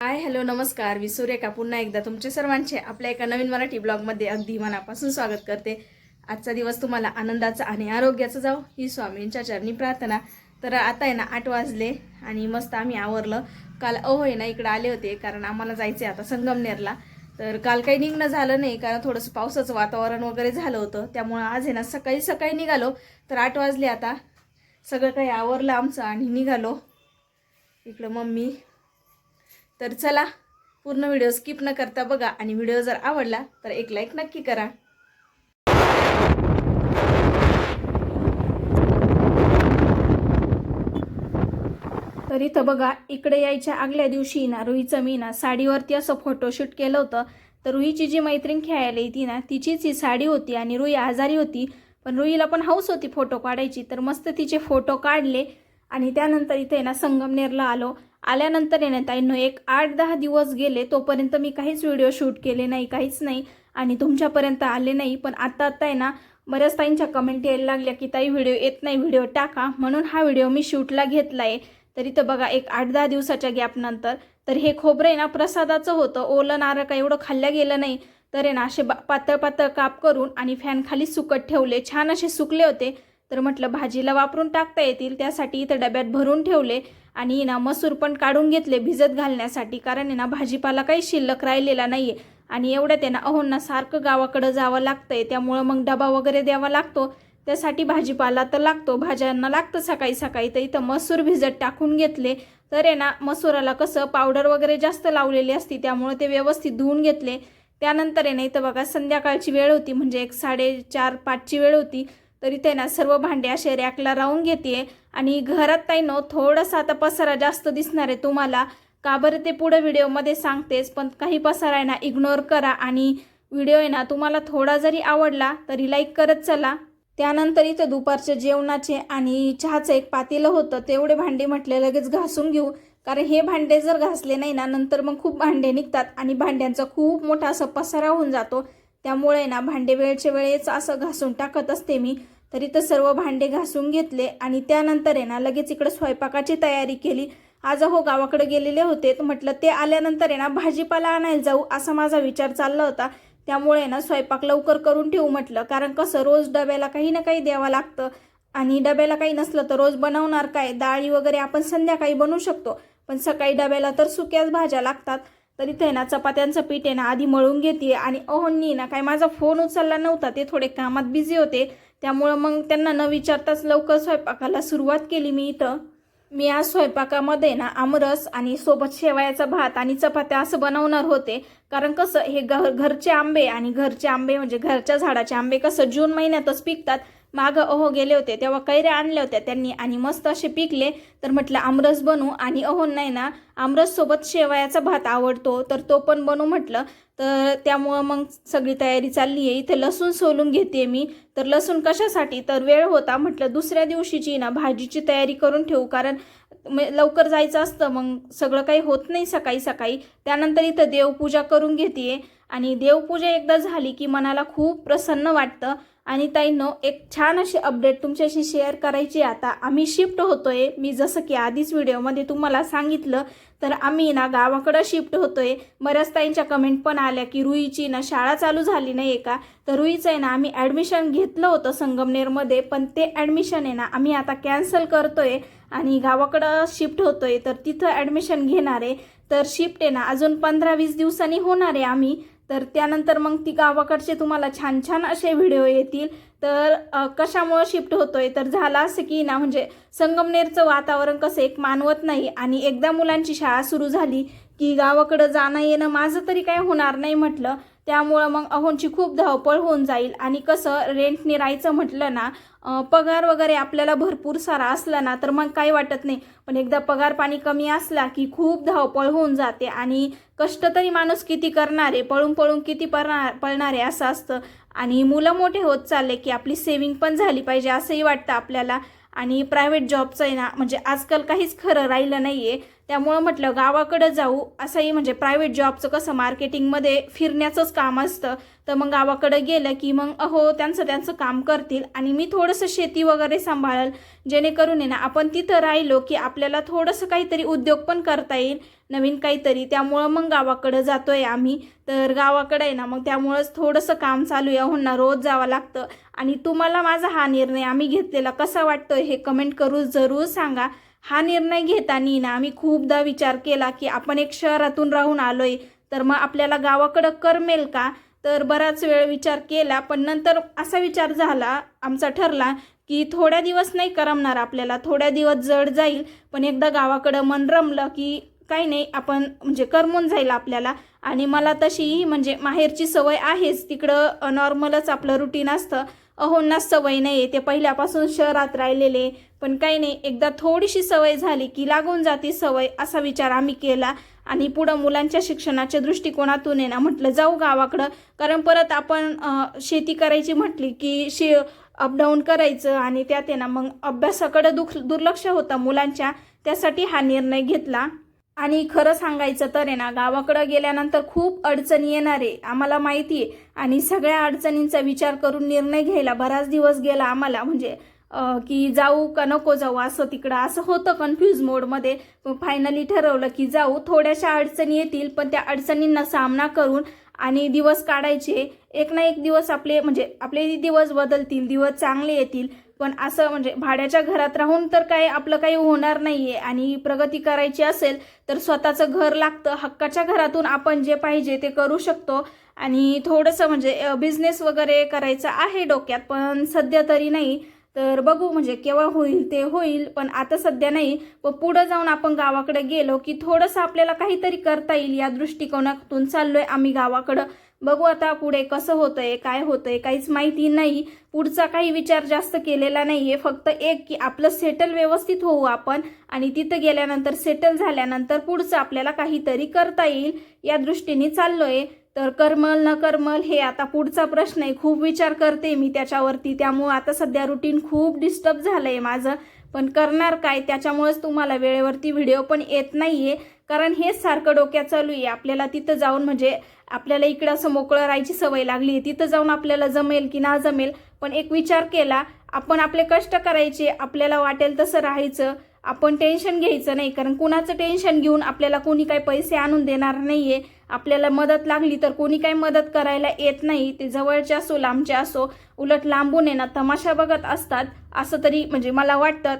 Hi hello नमस्कार. मी सुरेखा पुन्हा एकदा तुमचे सर्वांचे आपल्या एका नवीन मराठी ब्लॉगमध्ये अगदी मनापासून स्वागत करते. आजचा दिवस तुम्हाला आनंदाचा आणि आरोग्याचा जाऊ ही स्वामींच्या चरणी प्रार्थना. तर आता आहे ना आठ वाजले आणि मस्त आम्ही आवरलं. काल अहो आहे ना इकडं आले होते कारण आम्हाला जायचं आहे आता संगमनेरला. तर काल काही निघणं झालं नाही कारण थोडंसं पावसाचं वातावरण वगैरे झालं होतं. त्यामुळं आज आहे ना सकाळी सकाळी निघालो. तर आठ वाजले आता. सगळं काही आवरलं आमचं आणि निघालो. इकडं मम्मी तर चला पूर्ण व्हिडिओ स्किप न करता बघा आणि व्हिडिओ जर आवडला तर एक लाईक नक्की करा. तर इथं बघा इकडे यायच्या आगल्या दिवशी ना रुईचं मी ना साडीवरती असं फोटोशूट केलं होतं. तर रुईची जी मैत्रीण खेळायला येते ना तिचीच ही साडी होती आणि रुई आजारी होती. पण रुईला पण हौस होती फोटो काढायची तर मस्त तिचे फोटो काढले. आणि त्यानंतर इथे ना संगमनेरला आलो. आल्यानंतर आहे ना एक आठ दहा दिवस गेले तोपर्यंत मी काहीच व्हिडिओ शूट केले नाही काहीच नाही आणि तुमच्यापर्यंत आले नाही. पण आत्ता आत्ता आहे ना बऱ्याच ताईंच्या कमेंट यायला लागल्या की ताई व्हिडिओ येत नाही व्हिडिओ टाका. म्हणून हा व्हिडिओ मी शूटला घेतला आहे तर इथं बघा एक आठ दहा दिवसाच्या गॅपनंतर तर हे खोबरं आहे ना प्रसादाचं होतं. ओलं नारं का एवढं खाल्लं गेलं नाही. तर आहे ना असे बा पातळ पातळ काप करून आणि फॅन खाली सुकत ठेवले. छान असे सुकले होते. तर म्हटलं भाजीला वापरून टाकता येतील त्यासाठी इथं डब्यात भरून ठेवले आणि ना मसूर पण काढून घेतले भिजत घालण्यासाठी कारण ना भाजीपाला काही शिल्लक राहिलेला नाही आहे आणि एवढ्यात आहे ना अहोंना सारखं गावाकडं जावं लागतंय त्यामुळं मग डबा वगैरे द्यावा लागतो. त्यासाठी भाजीपाला तर लागतो भाज्यांना लागतं सकाळी सकाळी तर इथं मसूर भिजत टाकून घेतले. तर आहे ना मसुराला कसं पावडर वगैरे जास्त लावलेली असती त्यामुळे ते व्यवस्थित धुवून घेतले. त्यानंतर आहे ना इथं बघा संध्याकाळची वेळ होती म्हणजे एक साडेचार पाचची वेळ होती. तर इथे ना सर्व भांडे असे रॅकला राहून घेते आणि घरात काही नो थोडासा आता पसारा जास्त दिसणार आहे तुम्हाला. का बरं ते पुढे व्हिडिओमध्ये सांगतेच पण काही पसारा आहे ना इग्नोर करा. आणि व्हिडिओ आहे ना तुम्हाला थोडा जरी आवडला तरी लाईक करत चला. त्यानंतर इथं दुपारच्या जेवणाचे आणि चहाचं एक पातेलं होतं. तेवढे भांडे म्हटले लगेच घासून घेऊ. कारण हे भांडे जर घासले नाही ना नंतर मग खूप भांडे निघतात. आणि भांड्यांचा खूप मोठा असा पसारा होऊन जातो. त्यामुळे ना भांडे वेळच्या वेळेच असं घासून टाकत असते मी. तर इथं सर्व भांडे घासून घेतले आणि त्यानंतर आहे ना लगेच इकडे स्वयंपाकाची तयारी केली. आज हो गावाकडे गेलेले होते म्हटलं ते आल्यानंतर आहे ना भाजीपाला आणायला जाऊ असा माझा विचार चालला होता. त्यामुळे ना स्वयंपाक लवकर करून ठेवू म्हटलं कारण कसं रोज डब्याला काही ना काही द्यावं लागतं. आणि डब्याला काही नसलं तर रोज बनवणार काय? डाळी वगैरे आपण संध्याकाळी बनवू शकतो पण सकाळी डब्याला तर सुक्याच भाज्या लागतात. तर इथे ना चपात्यांचं पीठ आहे ना आधी मळून घेते आणि अहोंनी ना काय माझा फोन उचलला नव्हता. ते थोडे कामात बिझी होते. त्यामुळं मग त्यांना न विचारताच लवकर स्वयंपाकाला सुरुवात केली मी इथं. मी आज स्वयंपाकामध्ये ना आमरस आणि सोबत शेवयाचा भात आणि चपात्या असं बनवणार होते. कारण कसं हे घर घरचे आंबे आणि घरचे आंबे म्हणजे घरच्या झाडाचे आंबे कसं जून महिन्यातच पिकतात मागं अहो गेले होते तेव्हा कैऱ्या आणल्या होत्या त्यांनी आणि मस्त असे पिकले. तर म्हटलं आमरस बनू. आणि अहो नाही ना आमरससोबत शेवयाचा भात आवडतो. तर तो पण बनू म्हटलं. तर त्यामुळं मग सगळी तयारी चालली आहे. इथे लसूण सोलून घेते मी. तर लसूण कशासाठी? तर वेळ होता म्हटलं दुसऱ्या दिवशीची ना भाजीची तयारी करून ठेवू. कारण म- लवकर जायचं असतं. मग सगळं काही होत नाही सकाळी सकाळी. त्यानंतर इथं देवपूजा करून घेते आणि देवपूजा एकदा झाली की मनाला खूप प्रसन्न वाटतं. आणि ताईंनो एक छान अशी अपडेट तुमच्याशी शेअर करायची आहे. आता आम्ही शिफ्ट होतोय. मी जसं की आधीच व्हिडिओमध्ये तुम्हाला सांगितलं तर आम्ही ना गावाकडं शिफ्ट होतोय. बऱ्याच ताईंच्या कमेंट पण आल्या की रुईची ना शाळा चालू झाली नाही आहे का? तर रुईचं आहे ना आम्ही ॲडमिशन घेतलं होतं संगमनेरमध्ये पण ते ॲडमिशन आहे ना आम्ही आता कॅन्सल करतोय. आणि गावाकडं शिफ्ट होतोय तर तिथं ॲडमिशन घेणार आहे. तर शिफ्ट आहे ना अजून पंधरा वीस दिवसांनी होणार आहे आम्ही. तर त्यानंतर मग ती गावाकडचे तुम्हाला छान छान असे व्हिडिओ येतील. तर कशामुळं शिफ्ट होतोय? तर झालं असं की ना म्हणजे संगमनेरचं वातावरण कसं एक मानवत नाही आणि एकदा मुलांची शाळा सुरू झाली की गावाकडं जाणं येणं माझं तरी काय होणार नाही म्हटलं. त्यामुळं मग अहोंची खूप धावपळ होऊन जाईल. आणि कसं रेंटने राहायचं म्हटलं ना पगार वगैरे आपल्याला भरपूर सारा असला ना तर मग काही वाटत नाही. पण एकदा पगार पाणी कमी असला की खूप धावपळ होऊन जाते. आणि कष्ट तरी माणूस किती करणारे पळून पळून किती पळणार पळणारे असं असतं. आणि मुलं मोठे होत चालले की आपली सेविंग पण झाली पाहिजे असंही वाटतं आपल्याला. आणि प्रायव्हेट जॉबचं आहे ना म्हणजे आजकाल काहीच खरं राहिलं नाही आहे त्यामुळं म्हटलं गावाकडं जाऊ. असंही म्हणजे प्रायव्हेट जॉबचं कसं मार्केटिंगमध्ये फिरण्याचंच काम असतं. तर मग गावाकडं गेलं की मग अहो त्यांचं त्यांचं काम करतील आणि मी थोडंसं शेती वगैरे सांभाळल. जेणेकरून आहे ना आपण तिथं राहिलो की आपल्याला थोडंसं काहीतरी उद्योग पण करता येईल नवीन काहीतरी. त्यामुळं मग गावाकडं जातो आहे आम्ही. तर गावाकडं आहे ना मग त्यामुळंच थोडंसं काम चालू आहे. अहोंना रोज जावं लागतं. आणि तुम्हाला माझा हा निर्णय आम्ही घेतलेला कसा वाटतोय हे कमेंट करू जरूर सांगा. हा निर्णय घेताना ना आम्ही खूपदा विचार केला की आपण एक शहरातून राहून आलोय तर मग आपल्याला गावाकडं करमेल का? तर बराच वेळ विचार केला पण नंतर असा विचार झाला आमचा ठरला की थोड्या दिवस नाही करमणार आपल्याला. थोड्या दिवस जड जाईल पण एकदा गावाकडं मन रमलं की काही नाही आपण म्हणजे करमून जाईल आपल्याला. आणि मला तशी म्हणजे माहेरची सवय आहेच. तिकडं नॉर्मलच आपलं रुटीन असतं. अहोंनाच सवय नाही आहे ते पहिल्यापासून शहरात राहिलेले. पण काही नाही एकदा थोडीशी सवय झाली की लागून जाती सवय असा विचार आम्ही केला. आणि पुढं मुलांच्या शिक्षणाच्या दृष्टिकोनातून आहे ना म्हटलं जाऊ गावाकडं. कारण परत आपण शेती करायची म्हटली की शे अपडाऊन करायचं आणि त्यात आहे ना मग अभ्यासाकडं दुख दुर्लक्ष होतं मुलांच्या. त्यासाठी हा निर्णय घेतला. आणि खरं सांगायचं तर आहे ना गावाकडं गेल्यानंतर खूप अडचणी येणार आहे आम्हाला माहिती आहे. आणि सगळ्या अडचणींचा विचार करून निर्णय घ्यायला बराच दिवस गेला आम्हाला. म्हणजे की जाऊ का नको जाऊ असं तिकडं असं होतं कन्फ्यूज मोडमध्ये फायनली ठरवलं की जाऊ थोड्याशा अडचणी येतील पण त्या अडचणींना सामना करून आणि दिवस काढायचे. एक ना एक दिवस आपले म्हणजे आपले दिवस बदलतील दिवस चांगले येतील. पण असं म्हणजे भाड्याच्या घरात राहून तर काय आपलं काही होणार नाहीये आणि प्रगती करायची असेल तर स्वतःचं घर लागतं हक्काच्या घरातून आपण जे पाहिजे ते करू शकतो. आणि थोडंसं म्हणजे बिझनेस वगैरे करायचं आहे डोक्यात पण सध्या तरी नाही. तर बघू म्हणजे केव्हा होईल ते होईल पण आता सध्या नाही. व पुढं जाऊन आपण गावाकडे गेलो की थोडंसं आपल्याला काहीतरी करता येईल या दृष्टिकोनातून चाललोय आम्ही गावाकडं. बघू आता पुढे कसं होतंय काय होतंय काहीच माहिती नाही. पुढचा काही विचार जास्त केलेला नाहीये फक्त एक की आपलं सेटल व्यवस्थित होऊ आपण आणि तिथं गेल्यानंतर सेटल झाल्यानंतर पुढचं आपल्याला काहीतरी करता येईल या दृष्टीने चाललोय. तर करमल न करमल हे आता पुढचा प्रश्न आहे. खूप विचार करते मी त्याच्यावरती. त्यामुळं आता सध्या रुटीन खूप डिस्टर्ब झालंय माझं. पण करणार काय? त्याच्यामुळेच तुम्हाला वेळेवरती व्हिडिओ पण येत नाहीये. कारण हेच सारखं डोक्यात चालू आहे. आपल्याला तिथं जाऊन म्हणजे आपल्याला इकडं असं मोकळं राहायची सवय लागली आहे. तिथं जाऊन आपल्याला जमेल की ना जमेल पण एक विचार केला आपण आपले कष्ट करायचे आपल्याला वाटेल तसं राहायचं आपण टेन्शन घ्यायचं नाही कारण कुणाचं टेन्शन घेऊन आपल्याला कोणी काही पैसे आणून देणार नाहीये आपल्याला मदत लागली तर कोणी काही मदत करायला येत नाही ते जवळचे असो लांबचे असो उलट लांबून आहे तमाशा बघत असतात असं तरी म्हणजे मला वाटतं.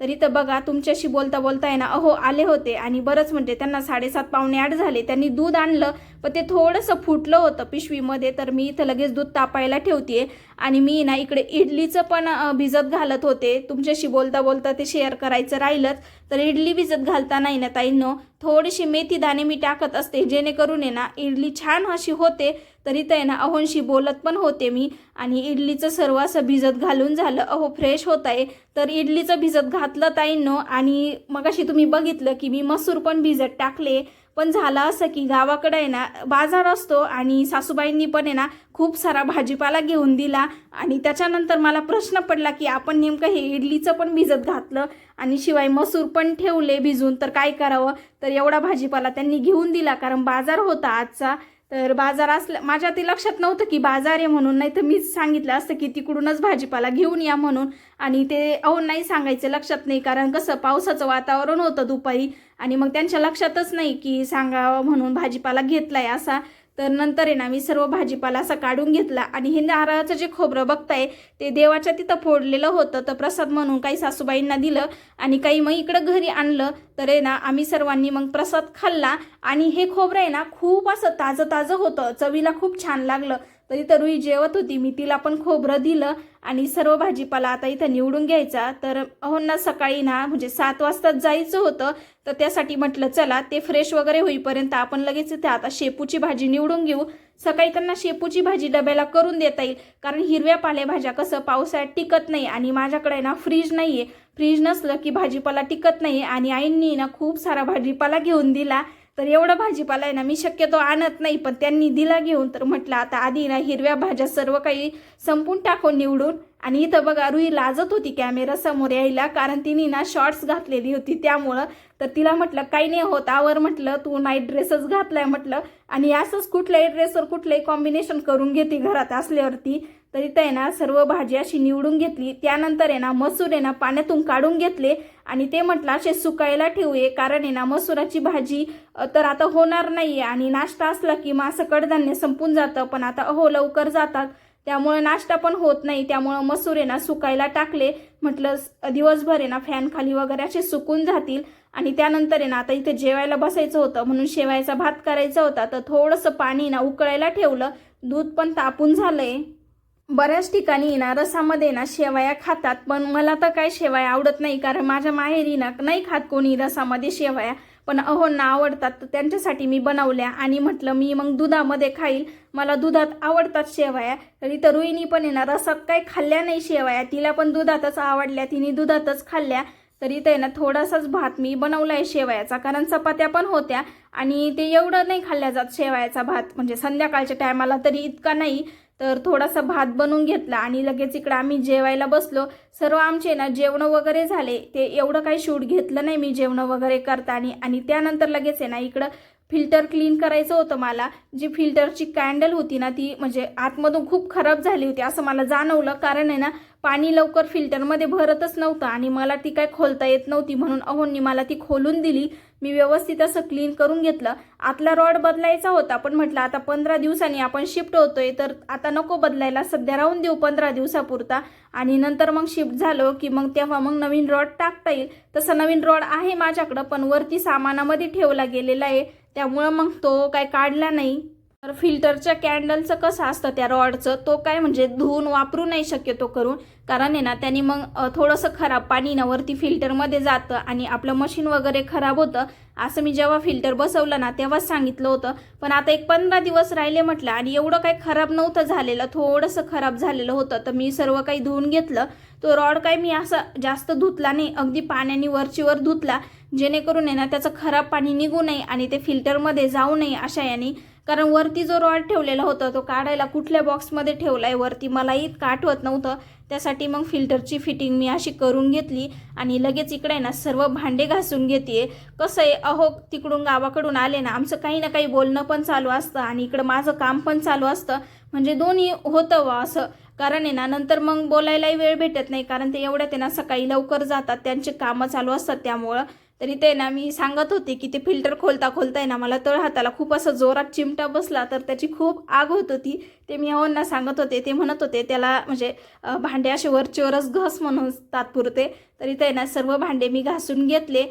तर इथं बघा तुमच्याशी बोलता बोलता आहे ना अहो आले होते आणि बरंच म्हणजे त्यांना साडेसात पावणे आठ झाले. त्यांनी दूध आणलं पण ते थोडंसं फुटलं होतं पिशवीमध्ये तर मी इथं लगेच दूध तापायला ठेवते आणि मी ना इकडे इडलीचं पण भिजत घालत होते. तुमच्याशी बोलता बोलता ते शेअर करायचं राहिलंच तर इडली भिजत घालता नाही ना ताईंनो थोडीशी मेथी दाणे मी टाकत असते जेणेकरून आहे ना इडली छान अशी होते. तरी तर आहे ना अहोंशी बोलत पण होते मी. आणि इडलीचं सर्व असं भिजत घालून झालं. अहो फ्रेश होत आहे. तर इडलीचं भिजत घातलं ताईंनो. आणि मगाशी तुम्ही बघितलं की मी मसूर पण भिजत टाकले. पण झालं असं की गावाकडे आहे ना बाजार असतो आणि सासूबाईंनी पण आहे ना खूप सारा भाजीपाला घेऊन दिला. आणि त्याच्यानंतर मला प्रश्न पडला की आपण नेमकं हे इडलीचं पण भिजत घातलं? आणि शिवाय मसूर पण ठेवले भिजून. तर काय करावं? तर एवढा भाजीपाला त्यांनी घेऊन दिला. कारण बाजार होता आजचा. तर बाजार असल्या माझ्या ते लक्षात नव्हतं की बाजार आहे म्हणून नाही तर मीच सांगितलं असतं की तिकडूनच भाजीपाला घेऊन या म्हणून. आणि ते अहो नाही सांगायचं लक्षात नाही. कारण कसं पावसाचं वातावरण होतं दुपारी. आणि मग त्यांच्या लक्षातच नाही की सांगावं म्हणून भाजीपाला घेतलाय असा. तर नंतर आहे ना मी सर्व भाजीपाला असा काढून घेतला आणि हे नारळाचं जे खोबरं बघताय ते देवाच्या तिथं फोडलेलं होतं. तर प्रसाद म्हणून काही सासूबाईंना दिलं आणि काही मग इकडं घरी आणलं. तर आहे ना आम्ही सर्वांनी मग प्रसाद खाल्ला आणि हे खोबरं आहे ना खूप असं ताजं ताजं होतं. चवीला खूप छान लागलं. तर इथं रुई जेवत होती. मी तिला पण खोबरं दिलं आणि सर्व भाजीपाला आता इथं निवडून घ्यायचा. तर अहो ना सकाळी ना म्हणजे सात वाजताच जायचं होतं. तर त्यासाठी म्हटलं चला ते फ्रेश वगैरे होईपर्यंत आपण लगेच इथे आता शेपूची भाजी निवडून घेऊ. सकाळी त्यांना शेपूची भाजी डब्याला करून देता येईल. कारण हिरव्या पालेभाज्या कसं पावसाळ्यात टिकत नाही आणि माझ्याकडे ना फ्रीज नाही आहे फ्रीज नसलं की भाजीपाला टिकत नाही आणि आईंनी ना खूप सारा भाजीपाला घेऊन दिला. तर एवढं भाजीपाला आहे ना मी शक्यतो आणत नाही पण त्यांनी दिला घेऊन तर म्हटलं आता आधी ना हिरव्या भाज्या सर्व काही संपून टाकून निवडून आणि इथं बघा रुई लाजत होती कॅमेरा समोर यायला कारण तिने ना शॉर्ट्स घातलेली होती त्यामुळं तर तिला म्हटलं काही नाही होत आवर म्हटलं तू नाईट ड्रेसच घातलाय म्हटलं आणि असंच कुठल्याही ड्रेसवर कुठलंही कॉम्बिनेशन करून घेते घरात असल्यावरती. तर इथं आहे ना सर्व भाजी अशी निवडून घेतली. त्यानंतर आहे ना मसूर आहे ना पाण्यातून काढून घेतले आणि ते म्हटलं असे सुकायला ठेवूये कारण आहे ना मसुराची भाजी तर आता होणार नाहीये आणि नाश्ता असला की मग असं कडधान्य संपून जातं पण आता अहो लवकर जातात. त्यामुळे नाश्ता पण होत नाही. त्यामुळं मसूर आहे ना सुकायला टाकले. म्हटलं दिवसभर आहे ना फॅन खाली वगैरे असे सुकून जातील. आणि त्यानंतर आहे ना आता इथे जेवायला बसायचं होतं म्हणून शेवायचा भात करायचा होता. तर थोडंसं पाणी ना उकळायला ठेवलं. दूध पण तापून झालंय. बऱ्याच ठिकाणी ना रसामध्ये ना शेवया खातात. पण मला तर काय शेवया आवडत नाही कारण माझ्या माहेरी ना नाही खात कोणी रसामध्ये शेवया. पण अहो ना आवडतात. तर त्यांच्यासाठी मी बनवल्या आणि म्हटलं मी मग दुधामध्ये खाईल. मला दुधात आवडतात शेवया. तर इथं रुईनी पण आहे ना रसात काय खाल्ल्या नाही शेवया. तिला पण दुधातच आवडल्या तिने दुधातच खाल्ल्या. तर इथे ना थोडासाच भात मी बनवलाय शेवयाचा कारण चपात्या पण होत्या आणि ते एवढं नाही खाल्ल्या जात शेवयाचा भात. म्हणजे संध्याकाळच्या टायमाला तरी इतका नाही तर थोडासा भात बनवून घेतला आणि लगेच इकडं आम्ही जेवायला बसलो. सर्व आमचे ना जेवणं वगैरे झाले. ते एवढं काही शूट घेतलं नाही मी जेवणं वगैरे करताना. आणि त्यानंतर लगेच आहे ना इकडं फिल्टर क्लीन करायचं होतं मला. जी फिल्टरची कॅन्डल होती ना ती म्हणजे आतमधून खूप खराब झाली होती असं मला जाणवलं. कारण आहे ना पाणी लवकर फिल्टरमध्ये भरतच नव्हतं आणि मला ती काय खोलता येत नव्हती म्हणून अहोंनी मला ती खोलून दिली. मी व्यवस्थित असं क्लीन करून घेतलं. आतला रॉड बदलायचा होता पण म्हटलं आता पंधरा दिवसांनी आपण शिफ्ट होतोय तर आता नको बदलायला सध्या राहून देऊ पंधरा दिवसापुरता. आणि नंतर मग शिफ्ट झालो की मग तेव्हा मग नवीन रॉड टाकता येईल. तसं नवीन रॉड आहे माझ्याकडं पण वरती सामानामध्ये ठेवला गेलेला आहे. त्यामुळं मग तो काय काढला नाही. तर फिल्टरच्या कॅन्डलचं कसं असतं त्या रॉडचं तो काय म्हणजे धुवून वापरू नाही शक्यतो करून. कारण आहे ना त्यांनी मग थोडंसं खराब पाणी ना वरती फिल्टरमध्ये जातं आणि आपलं मशीन वगैरे खराब होतं. असं मी जेव्हा फिल्टर बसवलं ना तेव्हाच सांगितलं होतं. पण आता एक पंधरा दिवस राहिले म्हटलं आणि एवढं काही खराब नव्हतं झालेलं थोडंसं खराब झालेलं होतं. तर मी सर्व काही धुवून घेतलं. तो रॉड काय मी असा जास्त धुतला नाही अगदी पाण्याने वरचीवर धुतला. जेणेकरून आहे ना त्याचं खराब पाणी निघू नये आणि ते फिल्टरमध्ये जाऊ नये अशा याने. कारण वरती जो रॉड ठेवलेला होता तो काढायला कुठल्या बॉक्समध्ये ठेवला आहे वरती मला इतकं आठवत नव्हतं. त्यासाठी मग फिल्टरची फिटिंग मी अशी करून घेतली आणि लगेच इकडे आहे ना सर्व भांडे घासून घेते कसं आहे अहो तिकडून गावाकडून आले ना आमचं काही ना काही बोलणं पण चालू असतं आणि इकडं माझं काम पण चालू असतं. म्हणजे दोन्ही होतं वा असं. कारण आहे ना नंतर मग बोलायलाही वेळ भेटत नाही कारण ते एवढ्यात आहे ना सकाळी लवकर जातात त्यांचे कामं चालू असतात त्यामुळं. तरी ते ना मी सांगत होते की ते फिल्टर खोलता खोलता ना मला तळ हाताला खूप असं जोरात चिमटा बसला तर त्याची खूप आग होत होती. ते मी अहोंना सांगत होते ते म्हणत होते त्याला म्हणजे भांडे असे वरचेवरच घस म्हणून तात्पुरते तरी ते ना सर्व भांडे मी घासून घेतले.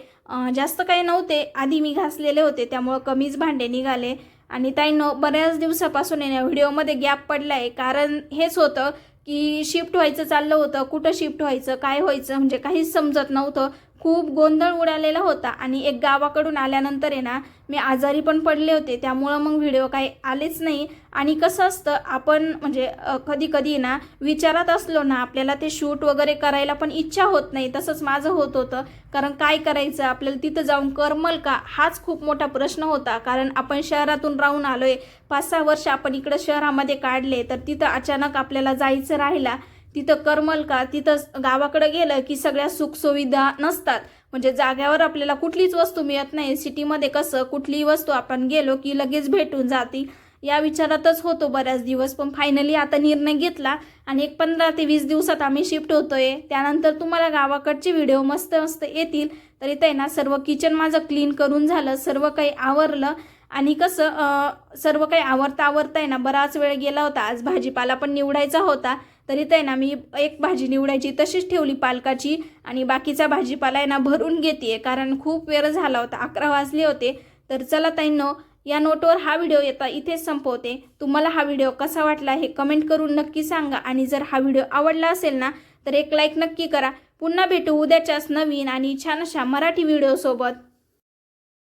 जास्त काही नव्हते. आधी मी घासलेले होते त्यामुळं कमीच भांडे निघाले. आणि ताईंनो बऱ्याच दिवसापासून आहे ना व्हिडिओमध्ये गॅप पडला आहे कारण हेच होतं की शिफ्ट व्हायचं चाललं होतं. कुठं शिफ्ट व्हायचं काय व्हायचं म्हणजे काहीच समजत नव्हतं. खूप गोंधळ उडालेला होता आणि एक गावाकडून आल्यानंतर आहे ना मी आजारी पण पडले होते. त्यामुळं मग व्हिडिओ काही आलेच नाही. आणि कसं असतं आपण म्हणजे कधी कधी ना विचारात असलो ना आपल्याला ते शूट वगैरे करायला पण इच्छा होत नाही. तसंच माझं होत होतं. कारण काय करायचं आपल्याला तिथं जाऊन करमल का? हाच खूप मोठा प्रश्न होता. कारण आपण शहरातून राहून आलो आहे पाच सहा वर्ष आपण इकडं शहरामध्ये काढले तर तिथं अचानक आपल्याला जायचं राहिला. तिथं करमल का? तिथं गावाकडे गेलं की सगळ्या सुखसुविधा नसतात. म्हणजे जाग्यावर आपल्याला कुठलीच वस्तू मिळत नाही. सिटीमध्ये कसं कुठलीही वस्तू आपण गेलो की लगेच भेटून जाती. या विचारातच होतो बऱ्याच दिवस पण फायनली आता निर्णय घेतला आणि एक पंधरा ते वीस दिवसात आम्ही शिफ्ट होतोय. त्यानंतर तुम्हाला गावाकडचे व्हिडिओ मस्त मस्त येतील. तर इथे ना सर्व किचन माझं क्लीन करून झालं सर्व काही आवरलं. आणि कसं सर्व काही आवरता आवरता आहे ना बराच वेळ गेला होता. आज भाजीपाला पण निवडायचा होता. तरी ते ना मी एक भाजी निवडायची तशीच ठेवली पालकाची. आणि बाकीचा भाजीपाला आहे ना भरून घेते कारण खूप वेळ झाला होता अकरा वाजले होते. तर चला ताईंनो या नोटवर हा व्हिडिओ येता इथेच संपवते. तुम्हाला हा व्हिडिओ कसा वाटला हे कमेंट करून नक्की सांगा. आणि जर हा व्हिडिओ आवडला असेल ना तर एक लाईक नक्की करा. पुन्हा भेटू उद्याच्याच नवीन आणि छान अशा मराठी व्हिडिओसोबत.